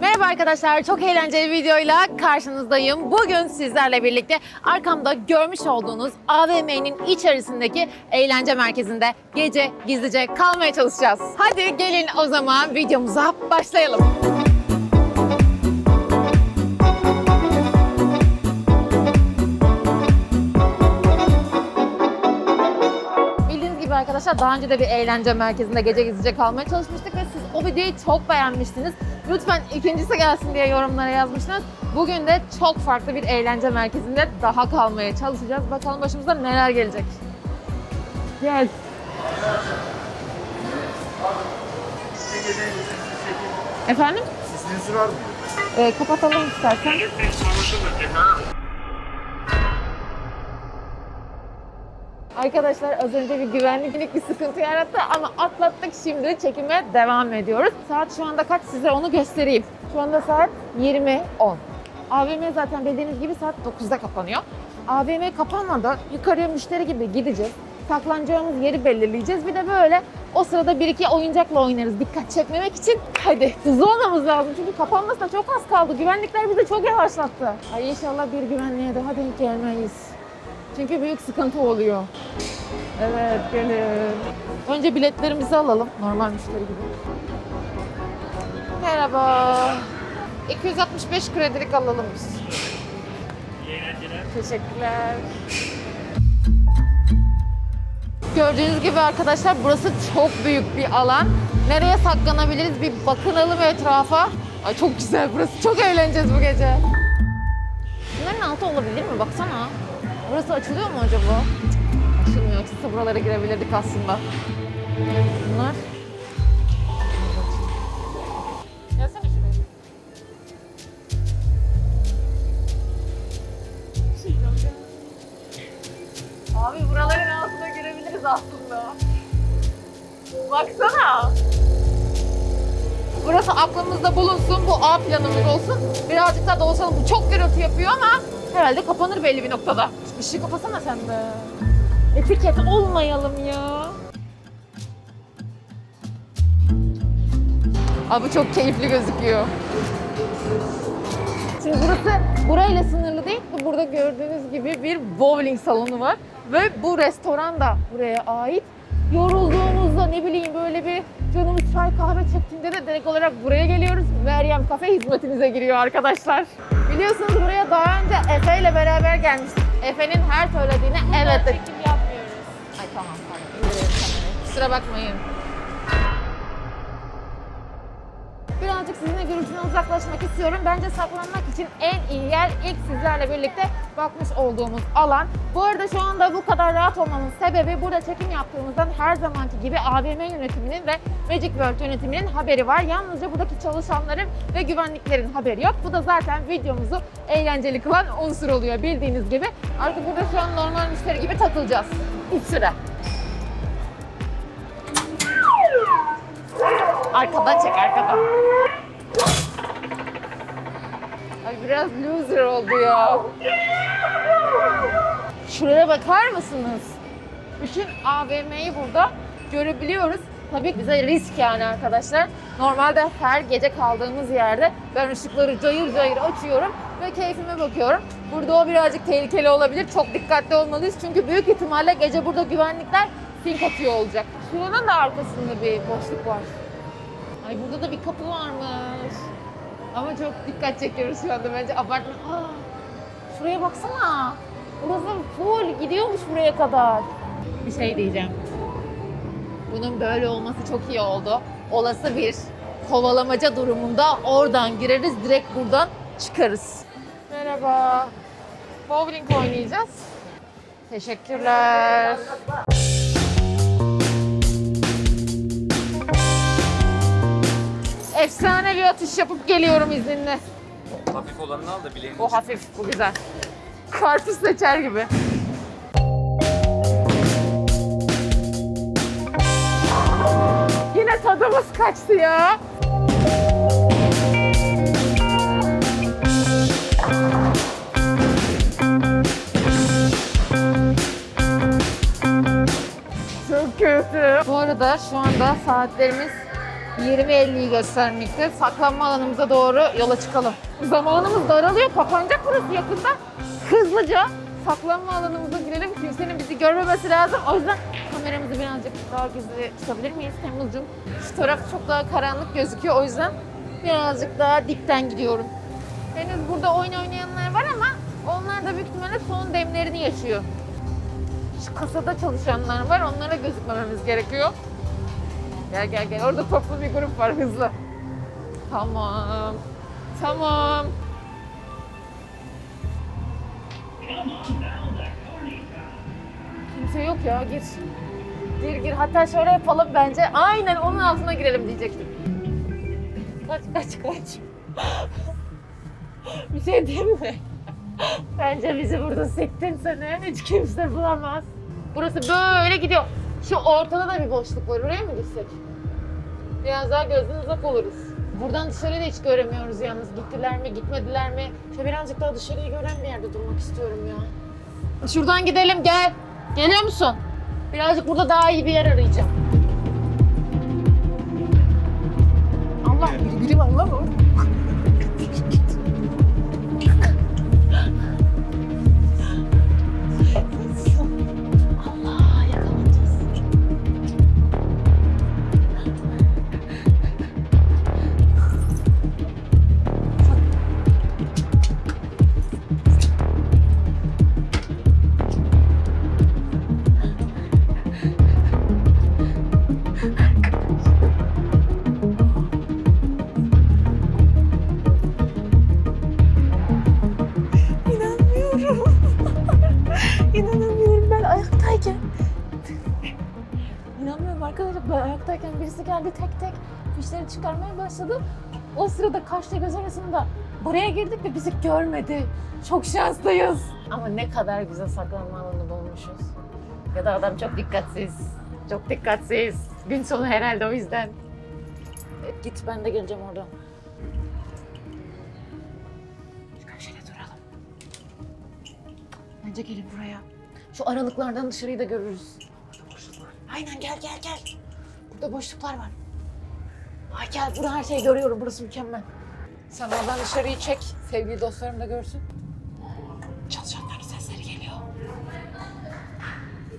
Merhaba arkadaşlar, çok eğlenceli bir videoyla karşınızdayım. Bugün sizlerle birlikte arkamda görmüş olduğunuz AVM'nin içerisindeki eğlence merkezinde gece gizlice kalmaya çalışacağız. Hadi gelin o zaman videomuza başlayalım. Arkadaşlar daha önce de bir eğlence merkezinde gece gizlice kalmaya çalışmıştık ve siz o videoyu çok beğenmiştiniz. Lütfen ikincisi gelsin diye yorumlara yazmıştınız. Bugün de çok farklı bir eğlence merkezinde daha kalmaya çalışacağız. Bakalım başımıza neler gelecek. Gel. Efendim? İsminiz var mı? Ee, kapatalım istersen. Arkadaşlar az önce bir güvenliklik bir sıkıntı yarattı ama atlattık şimdi çekime devam ediyoruz. Saat şu anda kaç size onu göstereyim. Şu anda saat 20.10. AVM zaten bildiğiniz gibi saat 9'da kapanıyor. AVM kapanmadan yukarıya müşteri gibi gideceğiz. Saklanacağımız yeri belirleyeceğiz. Bir de böyle o sırada bir iki oyuncakla oynarız dikkat çekmemek için. Hadi hızlı olmamız lazım çünkü kapanmasına çok az kaldı. Güvenlikler bizi çok yavaşlattı. Ay inşallah bir güvenliğe daha denk gelmeyiz. Çünkü büyük sıkıntı oluyor. Evet gelin. Önce biletlerimizi alalım. Normal müşteri gibi. Merhaba. 265 kredilik alalım biz. Teşekkürler. Gördüğünüz gibi arkadaşlar burası çok büyük bir alan. Nereye saklanabiliriz bir bakınalım etrafa. Ay çok güzel burası. Çok eğleneceğiz bu gece. Bunların altı olabilir mi? Baksana. Burası açılıyor mu acaba? Açılmıyor. Açılsa buralara girebilirdik aslında. Bunlar. Gelsene şuraya. Abi buraların altına girebiliriz aslında. Baksana. Burası aklımızda bulunsun. Bu A planımız olsun. Birazcık daha dolaşalım. Bu çok gürültü yapıyor ama herhalde kapanır belli bir noktada. Işığı kapasana sen de. Etiket olmayalım ya. Abi çok keyifli gözüküyor. Şimdi burası burayla sınırlı değil. Burada gördüğünüz gibi bir bowling salonu var. Ve bu restoran da buraya ait. Yorulduğumuzda ne bileyim böyle bir canımız çay kahve çektiğinde de direkt olarak buraya geliyoruz. Meryem Kafe hizmetinize giriyor arkadaşlar. Biliyorsunuz buraya daha önce Efe ile beraber gelmiştik. Efe'nin her söylediğine evet dedi. Çekim yapmıyoruz. Ay tamam. İndirelim kamerayı. Kusura bakmayın. Birazcık sizinle gürültüden uzaklaşmak istiyorum. Bence saklanmak için en iyi yer ilk sizlerle birlikte bakmış olduğumuz alan. Bu arada şu anda bu kadar rahat olmamın sebebi burada çekim yaptığımızdan her zamanki gibi AVM yönetiminin ve Magic World yönetiminin haberi var. Yalnızca buradaki çalışanların ve güvenliklerin haberi yok. Bu da zaten videomuzu eğlenceli kılan unsur oluyor bildiğiniz gibi. Artık burada şu an normal müşteri gibi takılacağız. Bir süre. Arkadan çek arkadan. Ay biraz loser oldu ya. Şuraya bakar mısınız? Bütün AVM'yi burada görebiliyoruz. Tabii bize risk yani arkadaşlar. Normalde her gece kaldığımız yerde ben ışıkları cayır cayır açıyorum ve keyfime bakıyorum. Burada o birazcık tehlikeli olabilir. Çok dikkatli olmalıyız çünkü büyük ihtimalle gece burada güvenlikler fink atıyor olacak. Şuranın da arkasında bir boşluk var. Ay burada da bir kapı varmış. Ama çok dikkat çekiyoruz şu anda bence abartma. Aa, şuraya baksana. Burası full gidiyormuş buraya kadar. Bir şey diyeceğim. Bunun böyle olması çok iyi oldu. Olası bir kovalamaca durumunda oradan gireriz, direkt buradan çıkarız. Merhaba. Bowling oynayacağız. Teşekkürler. Efsane bir atış yapıp geliyorum izninle. Hafif olanını al da bileğini. O hafif, bu güzel. Karpuz seçer gibi. Yine tadımız kaçtı ya. Çok kötü. Bu arada şu anda saatlerimiz 20.50'yi göstermekte. Saklanma alanımıza doğru yola çıkalım. Zamanımız daralıyor. Kapanacak burası yakında. Hızlıca saklanma alanımıza girelim. Kimsenin bizi görmemesi lazım. O yüzden kameramızı birazcık daha gizli tutabilir miyiz Temmuzcuğum? Şu taraf çok daha karanlık gözüküyor. O yüzden birazcık daha dipten gidiyorum. Henüz burada oyun oynayanlar var ama onlar da büyük ihtimalle son demlerini yaşıyor. Şu kasada çalışanlar var. Onlara gözükmememiz gerekiyor. Gel gel gel. Orada toplu bir grup var hızlı. Tamam. Tamam. Kimse yok ya gir. Gir gir. Hatta şöyle yapalım bence. Aynen onun altına girelim diyecektim. Kaç kaç kaç. bir şey diyeyim mi? Bence bizi burada siktin sen. Hiç kimse bulamaz. Burası böyle gidiyor. Şu ortada da bir boşluk var. Oraya mı gitsek? Biraz daha gözden uzak oluruz. Buradan dışarıyı da hiç göremiyoruz yalnız. Gittiler mi, gitmediler mi? Şöyle birazcık daha dışarıyı gören bir yerde durmak istiyorum ya. Şuradan gidelim gel. Geliyor musun? Birazcık burada daha iyi bir yer arayacağım. Allah biri, biri var lan orada. Başladı. O sırada kaşla göz arasında buraya girdik ve bizi görmedi. Çok şanslıyız. Ama ne kadar güzel saklanma alanı bulmuşuz. Ya da adam çok dikkatsiz. Çok dikkatsiz. Gün sonu herhalde o yüzden. Evet, git ben de geleceğim oradan. Köşede duralım. Bence gelin buraya. Şu aralıklardan dışarıyı da görürüz. Aynen gel gel gel. Burada boşluklar var. Ay gel burada her şeyi görüyorum. Burası mükemmel. Sen oradan dışarıyı çek. Sevgili dostlarım da görsün. Çalışanların sesleri geliyor.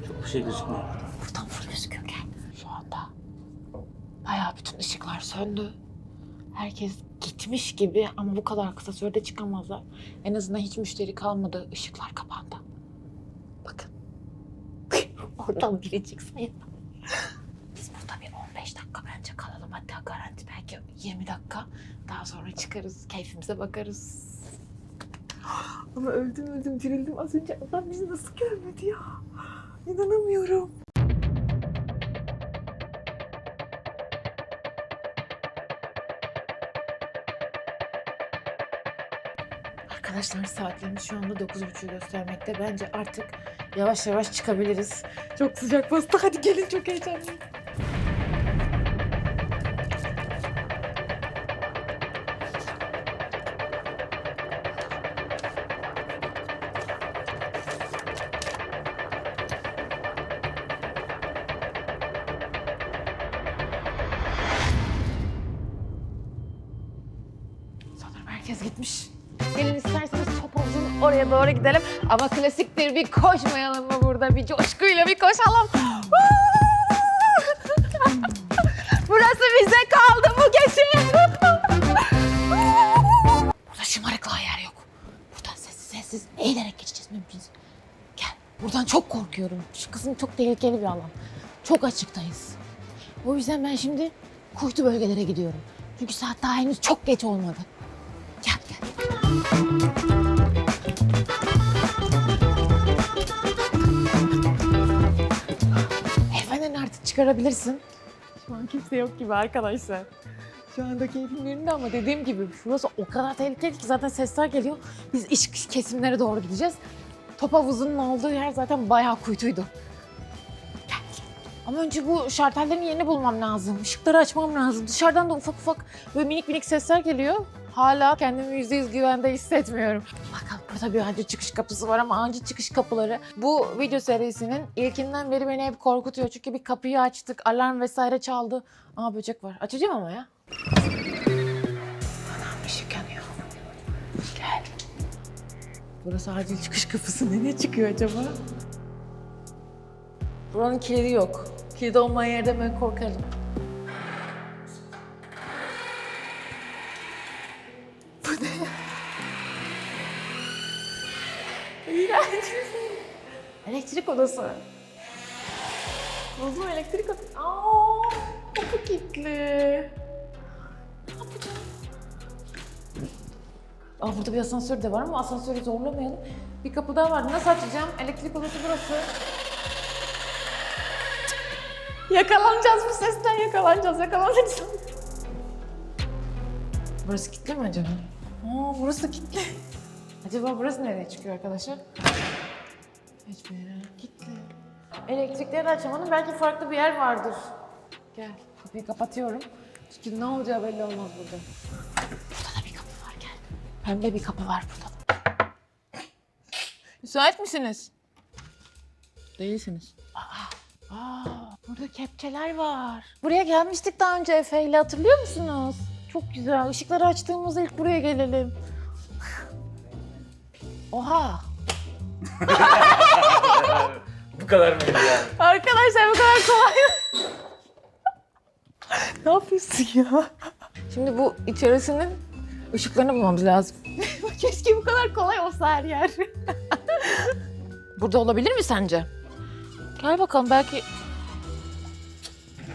Çok bir şey gözükmüyor. Buradan full gözüküyor gel. Şu anda bayağı bütün ışıklar söndü. Herkes gitmiş gibi ama bu kadar kısa sürede çıkamazlar. En azından hiç müşteri kalmadı. Işıklar kapandı. Bakın. Oradan biri çıksa ya. Biz burada bir 15 dakika bence kalalım. Hatta garanti belki 20 dakika. Daha sonra çıkarız. Keyfimize bakarız. Ama öldüm öldüm dirildim az önce. Adam bizi nasıl görmedi ya? İnanamıyorum. Arkadaşlar saatlerimiz şu anda 9.30'u göstermekte. Bence artık yavaş yavaş çıkabiliriz. Çok sıcak bastı. Hadi gelin çok heyecanlıyım. Doğru gidelim. Ama klasiktir bir koşmayalım mı burada? Bir coşkuyla bir koşalım. Burası bize kaldı bu gece. Burada şımarıklığa yer yok. Buradan sessiz sessiz eğilerek geçeceğiz mümkünse. Gel. Buradan çok korkuyorum. Şu kısım çok tehlikeli bir alan. Çok açıktayız. O yüzden ben şimdi kuytu bölgelere gidiyorum. Çünkü saat daha henüz çok geç olmadı. Çıkarabilirsin. Şu an kimse yok gibi arkadaşlar. Şu anda keyfim yerinde ama dediğim gibi şurası o kadar tehlikeli ki zaten sesler geliyor. Biz iş kesimlere doğru gideceğiz. Top havuzunun olduğu yer zaten bayağı kuytuydu. Gel. Ama önce bu şartellerin yerini bulmam lazım. Işıkları açmam lazım. Dışarıdan da ufak ufak böyle minik minik sesler geliyor. Hala kendimi yüzde yüz güvende hissetmiyorum. Bakalım. Tabii acil çıkış kapısı var ama acil çıkış kapıları bu video serisinin ilkinden beri beni hep korkutuyor. Çünkü bir kapıyı açtık, alarm vesaire çaldı. Aa böcek var. Açacağım ama ya. Anam ışık yanıyor. Gel. Burası acil çıkış kapısı. Nereye çıkıyor acaba? Buranın kilidi yok. Kilidi olmayan yerde ben korkarım. Odası. Buzlu elektrik odası. Aa, kapı kilitli. Ne yapacağım? Aa, burada bir asansör de var ama asansörü zorlamayalım. Bir kapı daha var. Nasıl açacağım? Elektrik odası burası. Yakalanacağız bu sesten yakalanacağız, yakalanacağız. Burası kilitli mi acaba? Aa, burası kilitli. Acaba burası nereye çıkıyor arkadaşlar? Hiçbir yere kilitli. Elektrikleri de açamadım. Belki farklı bir yer vardır. Gel, kapıyı kapatıyorum. Çünkü ne olacağı belli olmaz burada. Burada da bir kapı var, gel. Pembe bir kapı var burada. Müsait misiniz? Değilsiniz. Aa, aa, burada kepçeler var. Buraya gelmiştik daha önce Efe ile hatırlıyor musunuz? Çok güzel. Işıkları açtığımızda ilk buraya gelelim. Oha! Bu kadar mıydı yani? Arkadaşlar bu kadar kolay mı? ne yapıyorsun ya? Şimdi bu içerisinin ışıklarını bulmamız lazım. Keşke bu kadar kolay olsa her yer. Burada olabilir mi sence? Gel bakalım belki...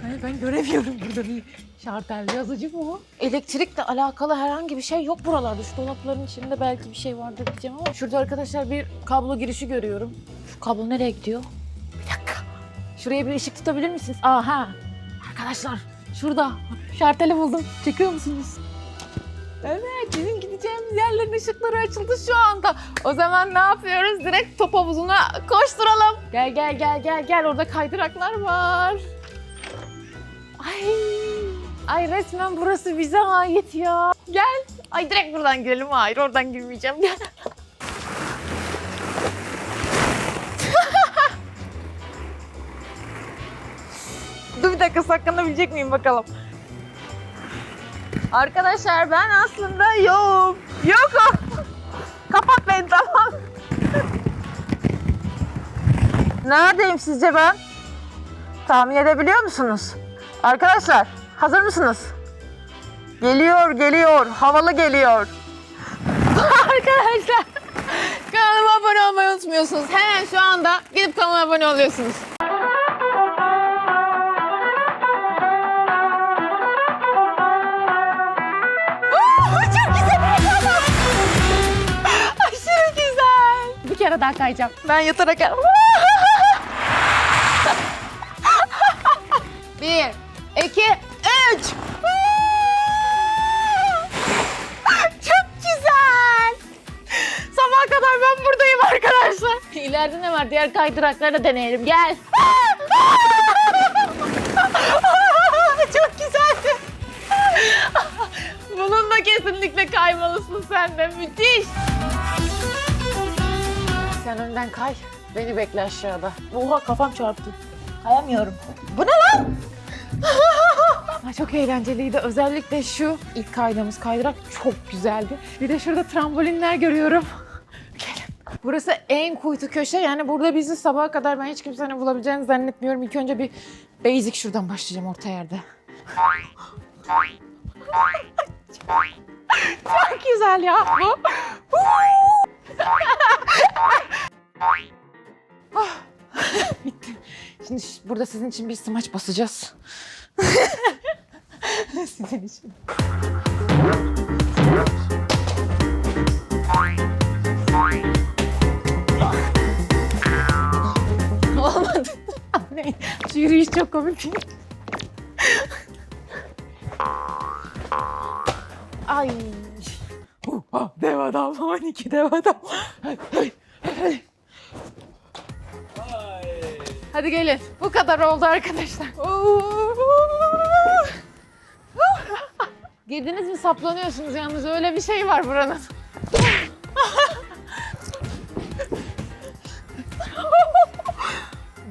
Hayır ben göremiyorum burada bir şartel yazıcı mı o? Elektrikle alakalı herhangi bir şey yok buralarda. Şu dolapların içinde belki bir şey vardır diyeceğim ama şurada arkadaşlar bir kablo girişi görüyorum. Şu kablo nereye gidiyor? Şuraya bir ışık tutabilir misiniz? Aha. Arkadaşlar şurada şarteli buldum. Çekiyor musunuz? Evet bizim gideceğimiz yerlerin ışıkları açıldı şu anda. O zaman ne yapıyoruz? Direkt top havuzuna koşturalım. Gel gel gel gel gel orada kaydıraklar var. Ay. Ay resmen burası bize ait ya. Gel. Ay direkt buradan girelim. Hayır oradan girmeyeceğim. Gel. Bir dakika saklanabilecek miyim bakalım. Arkadaşlar ben aslında yok. Yokum. Kapat beni tamam. Neredeyim sizce ben? Tahmin edebiliyor musunuz? Arkadaşlar hazır mısınız? Geliyor geliyor. Havalı geliyor. Arkadaşlar kanalıma abone olmayı unutmuyorsunuz. Hemen şu anda gidip kanalıma abone oluyorsunuz. Daha kayacağım. Ben yatarak... Bir, iki, üç. Çok güzel. Sabaha kadar ben buradayım arkadaşlar. İleride ne var? Diğer kaydırakları da deneyelim. Gel. Çok güzeldi. Bununla kesinlikle kaymalısın sen de. Müthiş. Sen önden kay. Beni bekle aşağıda. Oha kafam çarptı. Kayamıyorum. Bu ne lan? Ay, çok eğlenceliydi. Özellikle şu ilk kaydığımız kaydırak çok güzeldi. Bir de şurada trambolinler görüyorum. Gelin. Burası en kuytu köşe. Yani burada bizi sabaha kadar ben hiç kimsenin bulabileceğini zannetmiyorum. İlk önce bir basic şuradan başlayacağım orta yerde. çok güzel ya bu. Ah, Bitti. Şimdi ş- burada sizin için bir smaç basacağız. sizin için. Olmadı. Ne? Şu yürüyüş çok komik. Ay. Puh, dev adam, 12 dev adam. Hadi gelin. Bu kadar oldu arkadaşlar. Girdiniz mi saplanıyorsunuz yalnız öyle bir şey var buranın.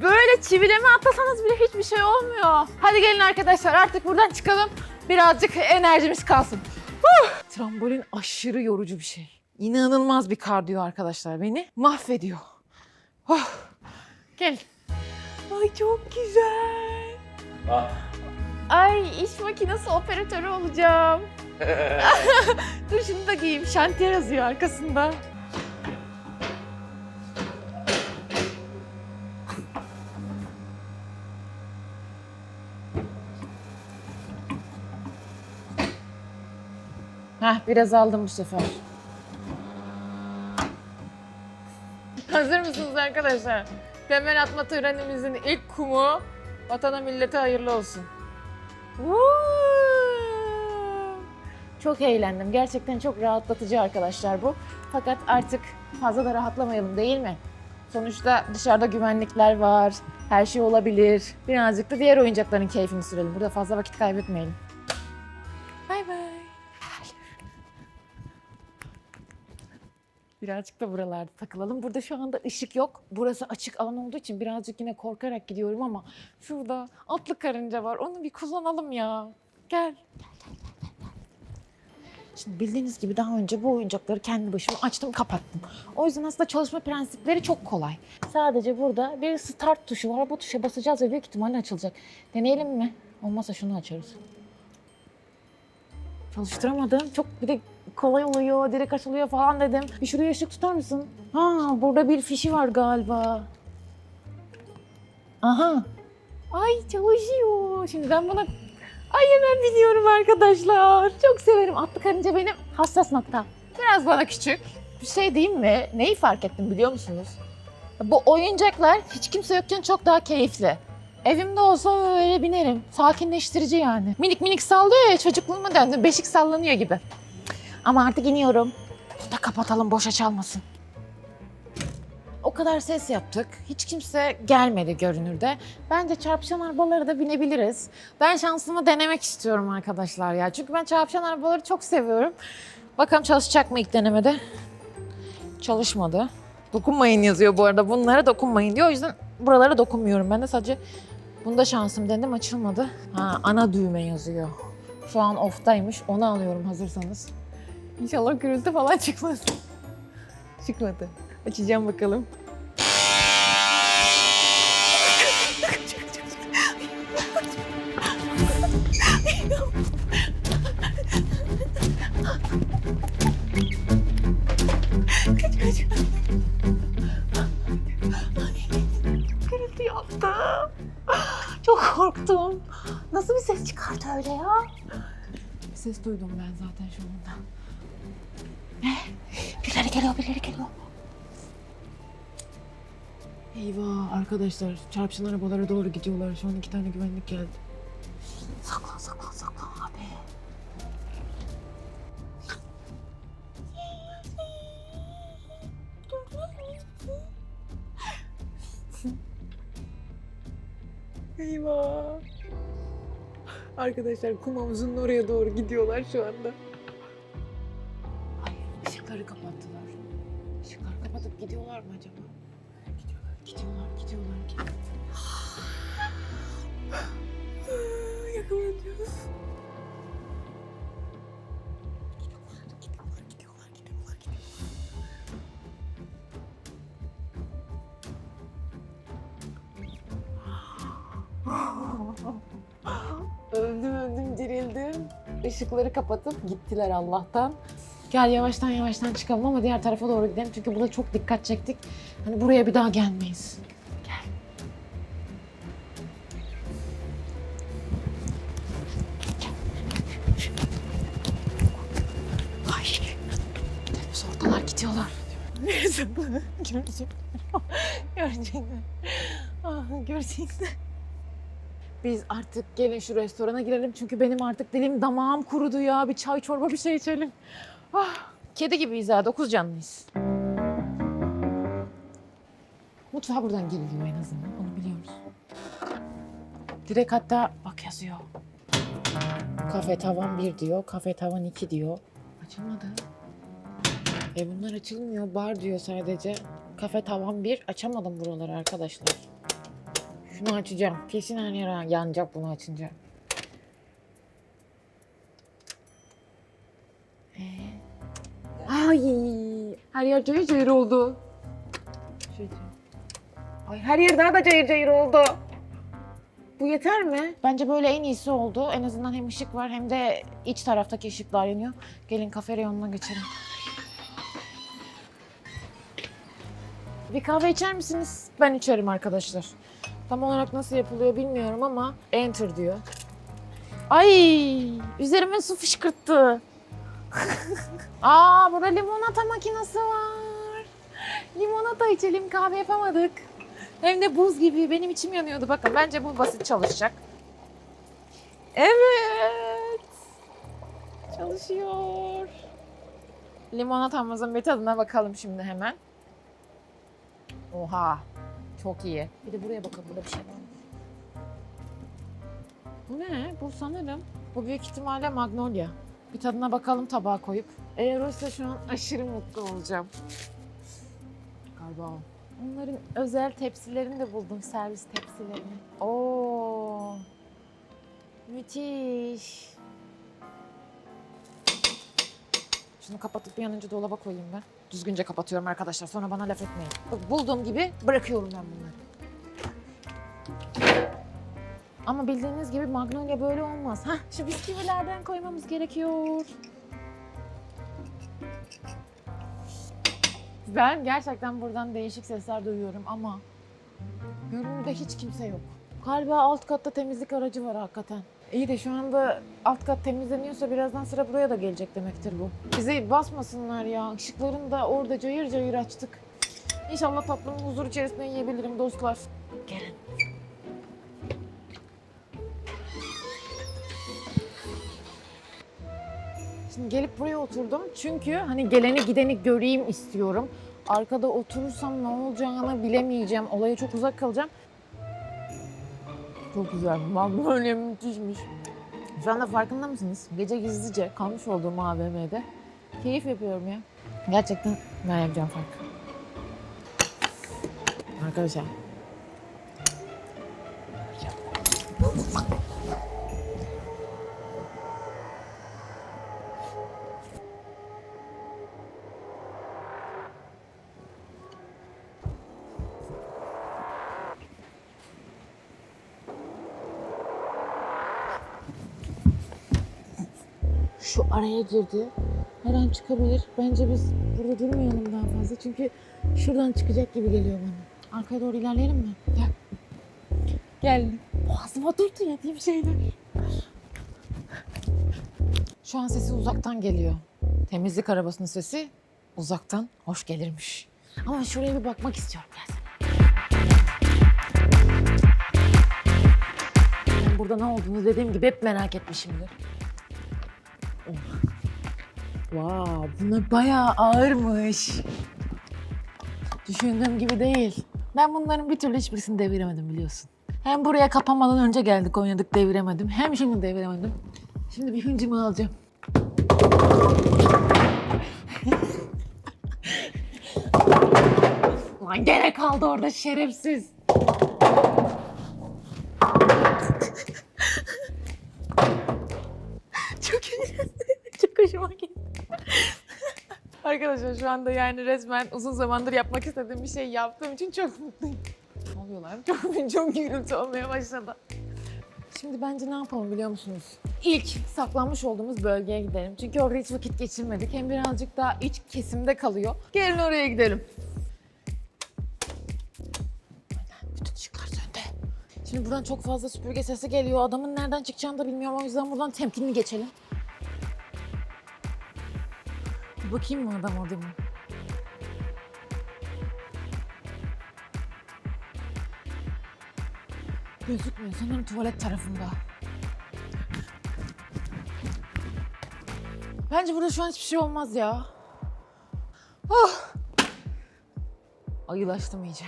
Böyle çivileme atlasanız bile hiçbir şey olmuyor. Hadi gelin arkadaşlar artık buradan çıkalım. Birazcık enerjimiz kalsın. Trambolin aşırı yorucu bir şey. İnanılmaz bir kardiyo arkadaşlar beni mahvediyor. Oh. Gel. Ay çok güzel. Ah. Ay iş makinesi operatörü olacağım. Dur şunu da giyeyim. Şantiye yazıyor arkasında. Heh, biraz aldım bu sefer. Hazır mısınız arkadaşlar? Temel atma törenimizin ilk kumu vatana millete hayırlı olsun. Woo! Çok eğlendim. Gerçekten çok rahatlatıcı arkadaşlar bu. Fakat artık fazla da rahatlamayalım değil mi? Sonuçta dışarıda güvenlikler var. Her şey olabilir. Birazcık da diğer oyuncakların keyfini sürelim. Burada fazla vakit kaybetmeyelim. Birazcık da buralarda takılalım. Burada şu anda ışık yok. Burası açık alan olduğu için birazcık yine korkarak gidiyorum ama şurada atlı karınca var. Onu bir kullanalım ya. Gel. Şimdi bildiğiniz gibi daha önce bu oyuncakları kendi başıma açtım kapattım. O yüzden aslında çalışma prensipleri çok kolay. Sadece burada bir start tuşu var. Bu tuşa basacağız ve büyük ihtimalle açılacak. Deneyelim mi? Olmazsa şunu açarız. Çalıştıramadım. Çok bir de kolay oluyor, direkt açılıyor falan dedim. Bir şuraya ışık tutar mısın? Ha, burada bir fişi var galiba. Aha. Ay çalışıyor. Şimdi ben buna... Ay hemen biliyorum arkadaşlar. Çok severim. Atlı karınca benim hassas noktam. Biraz bana küçük. Bir şey diyeyim mi? Neyi fark ettim biliyor musunuz? Bu oyuncaklar hiç kimse yokken çok daha keyifli. Evimde olsa öyle binerim. Sakinleştirici yani. Minik minik sallıyor ya çocukluğuma döndüm. Beşik sallanıyor gibi. Ama artık iniyorum. Bunu da kapatalım boşa çalmasın. O kadar ses yaptık. Hiç kimse gelmedi görünürde. Bence çarpışan arabalara da binebiliriz. Ben şansımı denemek istiyorum arkadaşlar ya. Çünkü ben çarpışan arabaları çok seviyorum. Bakalım çalışacak mı ilk denemede? Çalışmadı. Dokunmayın yazıyor bu arada. Bunlara dokunmayın diyor. O yüzden buralara dokunmuyorum. Ben de sadece bunda şansım dedim açılmadı. Ha, ana düğme yazıyor. Şu an off'taymış. Onu alıyorum hazırsanız. İnşallah gürültü falan çıkmaz. Çıkmadı. Açacağım bakalım. Gürültü korktum. Nasıl bir ses çıkardı öyle ya? Ses duydum ben zaten şu anda. Arkadaşlar çarpışan arabalara doğru gidiyorlar. Şu an iki tane güvenlik geldi. Saklan saklan saklan abi. Eyvah. Arkadaşlar kum havuzunun oraya doğru gidiyorlar şu anda. Ay ışıkları kapattılar. Işıkları kapatıp gidiyorlar mı acaba? Işıkları kapatıp gittiler Allah'tan. Gel yavaştan yavaştan çıkalım ama diğer tarafa doğru gidelim. Çünkü burada çok dikkat çektik. Hani buraya bir daha gelmeyiz. Gel. Ay. Hepsi oradalar gidiyorlar. Neyse görecekler. Görecekler. Ah, görecekler. Biz artık gelin şu restorana girelim çünkü benim artık dilim damağım kurudu ya. Bir çay çorba bir şey içelim. Ah, kedi gibiyiz ha. Dokuz canlıyız. Mutfağa buradan giriliyor en azından. Onu biliyoruz. Direkt hatta bak yazıyor. Kafe tavan 1 diyor. Kafe tavan 2 diyor. Açılmadı. E bunlar açılmıyor. Bar diyor sadece. Kafe tavan 1. Açamadım buraları arkadaşlar. Şunu açacağım. Kesin her yer yanacak bunu açınca. Ee? Ay, her yer cayır cayır oldu. Şöyle. Ay her yer daha da cayır cayır oldu. Bu yeter mi? Bence böyle en iyisi oldu. En azından hem ışık var hem de iç taraftaki ışıklar yanıyor. Gelin kafe reyonuna geçelim. Bir kahve içer misiniz? Ben içerim arkadaşlar. Tam olarak nasıl yapılıyor bilmiyorum ama enter diyor. Ay, üzerime su fışkırttı. Aa, burada limonata makinesi var. Limonata içelim, kahve yapamadık. Hem de buz gibi. Benim içim yanıyordu. Bakın bence bu basit çalışacak. Evet. Çalışıyor. Limonatamızın bir tadına bakalım şimdi hemen. Oha. Çok iyi. Bir de buraya bakalım. Burada bir şey var mı? Bu ne? Bu sanırım. Bu büyük ihtimalle magnolia. Bir tadına bakalım tabağa koyup. Eğer oysa şu an aşırı mutlu olacağım. Galiba o. Onların özel tepsilerini de buldum. Servis tepsilerini. Oo. Müthiş. Şunu kapatıp bir an önce dolaba koyayım ben. Düzgünce kapatıyorum arkadaşlar. Sonra bana laf etmeyin. Bulduğum gibi bırakıyorum ben bunları. Ama bildiğiniz gibi magnolia böyle olmaz. Hah, şu bisküvilerden koymamız gerekiyor. Ben gerçekten buradan değişik sesler duyuyorum ama görünürde hiç kimse yok. Galiba alt katta temizlik aracı var hakikaten. İyi de şu anda alt kat temizleniyorsa birazdan sıra buraya da gelecek demektir bu. Bizi basmasınlar ya. Işıklarını da orada cayır cayır açtık. İnşallah tatlımı huzur içerisinde yiyebilirim dostlar. Gelin. Şimdi gelip buraya oturdum. Çünkü hani geleni gideni göreyim istiyorum. Arkada oturursam ne olacağını bilemeyeceğim. Olaya çok uzak kalacağım. Çok güzel. Magnolia müthişmiş. Şu anda farkında mısınız? Gece gizlice kalmış olduğum AVM'de keyif yapıyorum ya. Gerçekten ben yapacağım fark. Arkadaşlar. Araya girdi. Her an çıkabilir. Bence biz burada durmayalım daha fazla. Çünkü şuradan çıkacak gibi geliyor bana. Arkaya doğru ilerleyelim mi? Gel. Gel. Boğazıma durdu yediğim şeyler. Şu an sesi uzaktan geliyor. Temizlik arabasının sesi uzaktan hoş gelirmiş. Ama şuraya bir bakmak istiyorum. Gelsene. Burada ne olduğunu dediğim gibi hep merak etmişimdir. Wow, bunlar bayağı ağırmış. Düşündüğüm gibi değil. Ben bunların bir türlü hiçbirisini deviremedim biliyorsun. Hem buraya kapamadan önce geldik oynadık deviremedim. Hem şimdi deviremedim. Şimdi bir hıncımı alacağım. Lan gene kaldı orada şerefsiz. Arkadaşlar şu anda yani resmen uzun zamandır yapmak istediğim bir şey yaptığım için çok mutluyum. Ne oluyor lan? Çok, çok gürültü olmaya başladı. Şimdi bence ne yapalım biliyor musunuz? İlk saklanmış olduğumuz bölgeye gidelim. Çünkü orada hiç vakit geçirmedik. Hem birazcık daha iç kesimde kalıyor. Gelin oraya gidelim. Bütün ışıklar söndü. Şimdi buradan çok fazla süpürge sesi geliyor. Adamın nereden çıkacağını da bilmiyorum. O yüzden buradan temkinli geçelim. Bakayım mı adam orada mı? Gözükmüyor. Sanırım tuvalet tarafında. Bence burada şu an hiçbir şey olmaz ya. Oh! Ayılaştım iyice.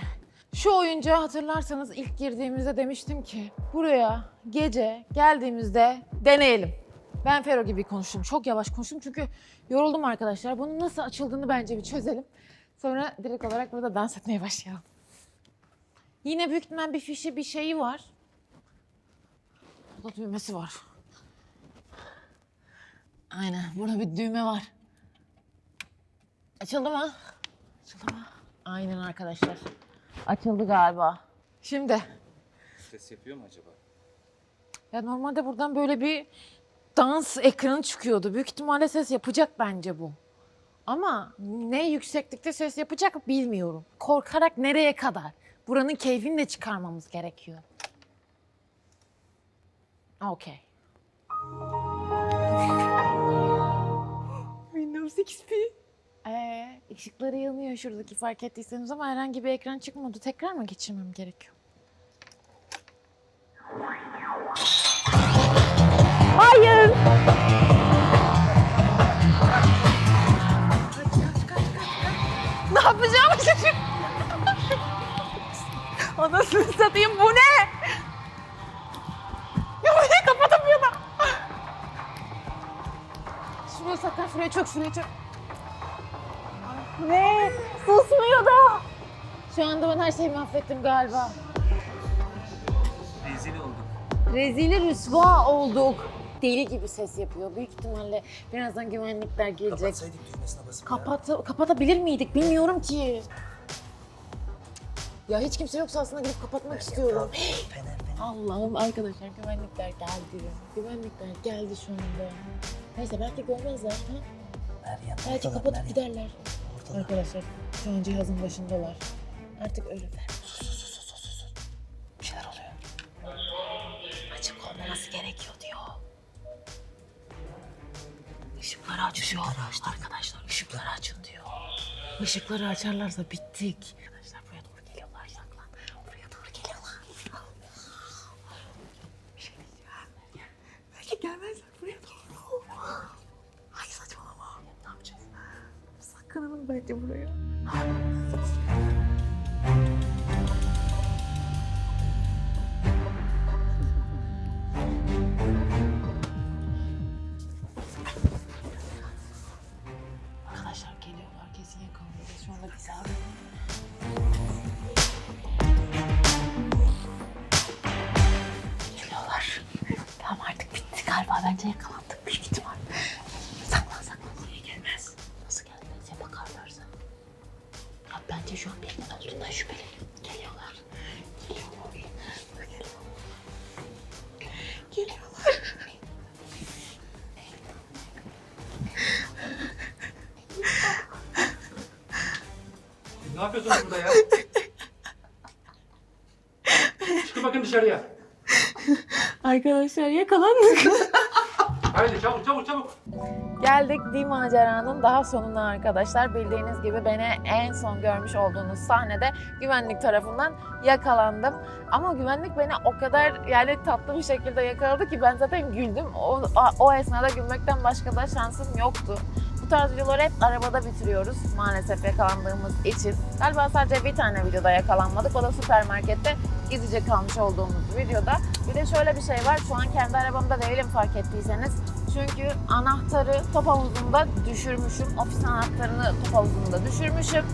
Şu oyuncağı hatırlarsanız ilk girdiğimizde demiştim ki buraya gece geldiğimizde deneyelim. Ben Fero gibi konuştum. Çok yavaş konuştum çünkü yoruldum arkadaşlar. Bunun nasıl açıldığını bence bir çözelim. Sonra direkt olarak burada dans etmeye başlayalım. Yine büyük ihtimal bir fişi bir şeyi var. Burada düğmesi var. Aynen burada bir düğme var. Açıldı mı? Açıldı mı? Aynen arkadaşlar. Açıldı galiba. Şimdi Ses yapıyor mu acaba? ya normalde buradan böyle bir dans ekranı çıkıyordu. Büyük ihtimalle ses yapacak bence bu. Ama ne yükseklikte ses yapacak bilmiyorum. Korkarak nereye kadar? Buranın keyfini de çıkarmamız gerekiyor. Okey. Windows XP. Ee, ışıkları yanıyor şuradaki fark ettiyseniz ama herhangi bir ekran çıkmadı. Tekrar mı geçirmem gerekiyor? Hayır. Ne yapacağımı şaşırdım. Anasını satayım bu ne? Ya bu ne kapatamıyor da. Şuraya saklan, şuraya çök, şuraya çök. Ne? Susmuyor da. Şu anda ben her şeyi mahvettim galiba. Rezil olduk. Rezili rüsva olduk. Deli gibi ses yapıyor. Büyük ihtimalle birazdan güvenlikler gelecek. Kapatsaydık düğmesine basıp. Kapat, kapatabilir miydik bilmiyorum ki. Ya hiç kimse yoksa aslında gidip kapatmak istiyorum. Fener fener. Allah'ım arkadaşlar güvenlikler geldi. Güvenlikler geldi şu anda. Neyse belki görmezler. Ha? Meryem. Belki oradalar, kapatıp Meryem. giderler. Oradalar. Arkadaşlar şu an cihazın başındalar. Artık ölürler. Işıkları açıyor. Arkadaşlar ışıkları açın diyor. Işıkları açarlarsa bittik. Galiba. Bence yakalandık büyük ihtimal. Saklan saklan. Buraya gelmez. Nasıl gelmez ya bakarlarsa. Ya bence şu an birinin olduğundan şüpheliyim. Geliyorlar. Geliyorlar. Geliyorlar. Geliyorlar. Ne yapıyorsunuz burada ya? Çıkın bakın dışarıya. Arkadaşlar yakalandık. Bir maceranın daha sonuna arkadaşlar. Bildiğiniz gibi beni en son görmüş olduğunuz sahnede güvenlik tarafından yakalandım. Ama güvenlik beni o kadar yani tatlı bir şekilde yakaladı ki ben zaten güldüm. O, o esnada gülmekten başka da şansım yoktu. Bu tarz videoları hep arabada bitiriyoruz maalesef yakalandığımız için. Galiba sadece bir tane videoda yakalanmadık. O da süpermarkette gizlice kalmış olduğumuz videoda. Bir de şöyle bir şey var. Şu an kendi arabamda değilim fark ettiyseniz. Çünkü anahtarı top havuzunda düşürmüşüm. Ofis anahtarını top havuzunda düşürmüşüm.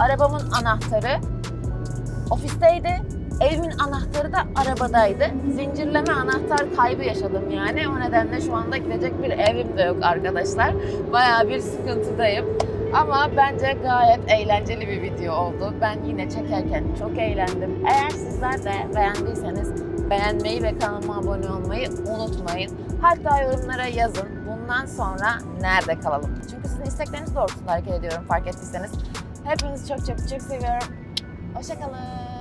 Arabamın anahtarı ofisteydi. Evimin anahtarı da arabadaydı. Zincirleme anahtar kaybı yaşadım yani. O nedenle şu anda gidecek bir evim de yok arkadaşlar. Bayağı bir sıkıntıdayım. Ama bence gayet eğlenceli bir video oldu. Ben yine çekerken çok eğlendim. Eğer sizler de beğendiyseniz beğenmeyi ve kanalıma abone olmayı unutmayın. Hatta yorumlara yazın. Bundan sonra nerede kalalım? Çünkü sizin istekleriniz doğrultusunda hareket ediyorum fark ettiyseniz. Hepinizi çok çok çok seviyorum. Hoşçakalın.